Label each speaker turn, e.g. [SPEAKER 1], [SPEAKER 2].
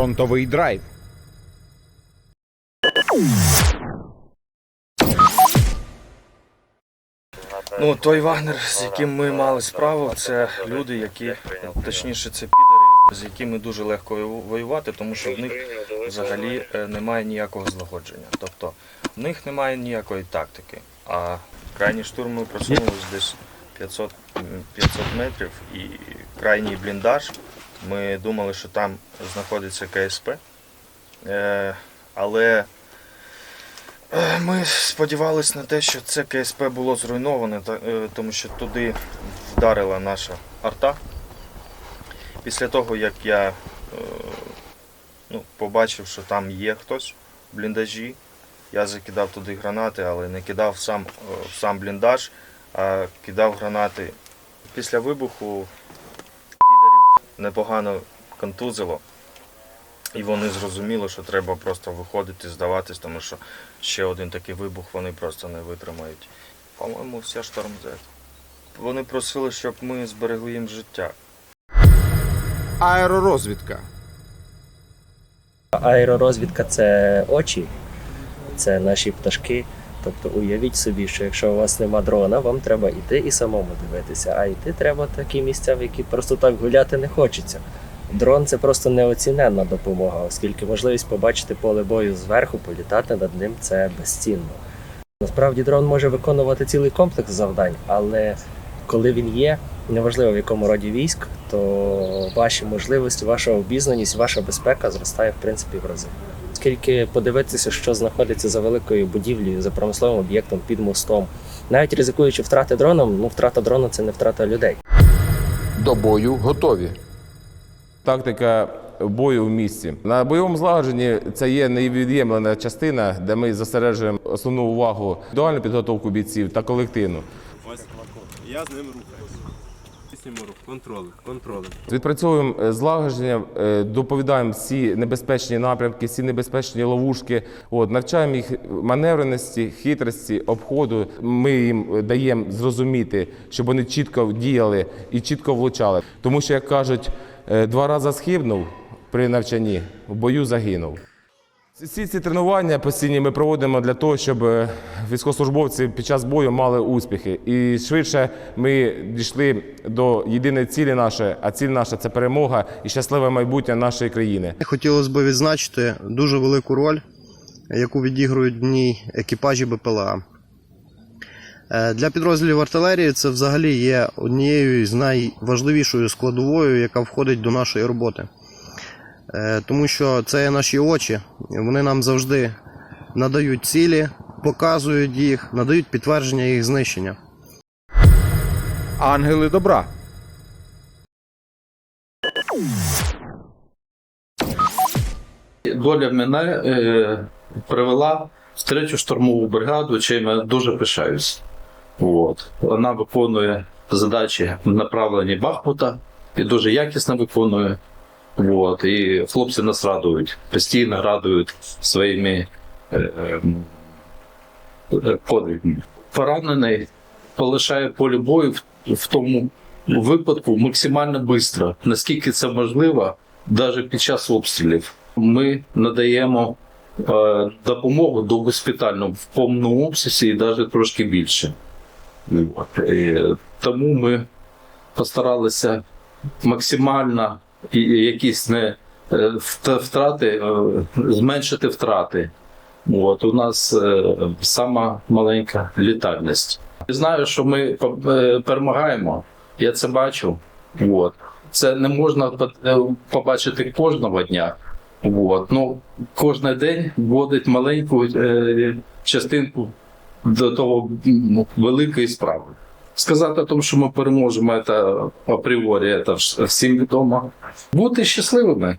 [SPEAKER 1] фронтовий драйв.
[SPEAKER 2] Ну, той Вагнер, з яким ми мали справу, це люди, які, точніше, це підари, з якими дуже легко воювати, тому що в них взагалі е, немає ніякого злагодження. Тобто в них немає ніякої тактики. А крайній штурм ми просунулись десь 500, 500 метрів і крайній бліндаж. Ми думали, що там знаходиться КСП. Е, але Е, Ми сподівалися на те, що це КСП було зруйноване, е, тому що туди вдарила наша арта. Після того, як я ну, побачив, що там є хтось в бліндажі, я закидав туди гранати, але не кидав сам, сам бліндаж, а кидав гранати. Після вибуху непогано контузило. І вони зрозуміли, що треба просто виходити, здаватись, тому що ще один такий вибух вони просто не витримають. По-моєму, вся шторм Z. Вони просили, щоб ми зберегли їм життя.
[SPEAKER 1] Аеророзвідка.
[SPEAKER 3] Аеророзвідка це очі, це наші пташки. Тобто уявіть собі, що якщо у вас нема дрона, вам треба йти і самому дивитися. А йти треба такі місця, в які просто так гуляти не хочеться. Дрон це просто неоціненна допомога, оскільки можливість побачити поле бою зверху, політати над ним це безцінно. Насправді дрон може виконувати цілий комплекс завдань, але коли він є, неважливо в якому роді військ, то ваші можливості, ваша обізнаність, ваша безпека зростає в принципі в рази. Оскільки подивитися, що знаходиться за великою будівлею, за промисловим об'єктом під мостом, навіть ризикуючи втрати дроном, ну втрата дрона це не втрата людей.
[SPEAKER 1] До бою готові.
[SPEAKER 4] Тактика бою в місці на бойовому злагодженні це є невід'ємлена частина, де ми зосереджуємо основну увагу індивідуальну підготовку бійців та колективну.
[SPEAKER 5] Я з ним рухаюся. Здійснюємо рух, контроль.
[SPEAKER 4] Відпрацьовуємо е, злагодження, е, доповідаємо всі небезпечні напрямки, всі небезпечні ловушки. От навчаємо їх маневреності, хитрості, обходу. Ми їм даємо зрозуміти, щоб вони чітко діяли і чітко влучали. Тому що, як кажуть, е, два рази схибнув при навчанні, в бою загинув. Всі ці тренування постійні ми проводимо для того, щоб е, військовослужбовці під час бою мали успіхи. І швидше ми дійшли до єдиної цілі нашої, а ціль наша це перемога і щасливе майбутнє нашої країни.
[SPEAKER 6] Хотілося б відзначити дуже велику роль, яку відігрують в ній екіпажі БПЛА. Е, Для підрозділів артилерії це взагалі є однією з найважливішою складовою, яка входить до нашої роботи. Е, Тому що це наші очі, вони нам завжди надають цілі, показують їх, надають підтвердження їх знищення.
[SPEAKER 1] Ангели добра.
[SPEAKER 7] Доля мене е, привела в третю штурмову бригаду, чим я дуже пишаюсь. От. Вона виконує задачі в направленні Бахмута і дуже якісно виконує. От. І хлопці нас радують, постійно радують своїми е, ем, е, подвигами. Поранений полишає поле бою в, в тому випадку максимально швидко, наскільки це можливо, навіть під час обстрілів. Ми надаємо е, допомогу до госпітальну в повному обсязі і навіть трошки більше. От. Тому ми постаралися максимально якісь не е, втрати, е, зменшити втрати. От, у нас е, сама маленька літальність. Знаю, що ми перемагаємо, я це бачу. От. Це не можна побачити кожного дня. От. Ну, кожен день вводить маленьку частинку до того великої справи. Сказати, тому, що ми переможемо, це апріорі, це вс- всім відомо. Бути щасливими.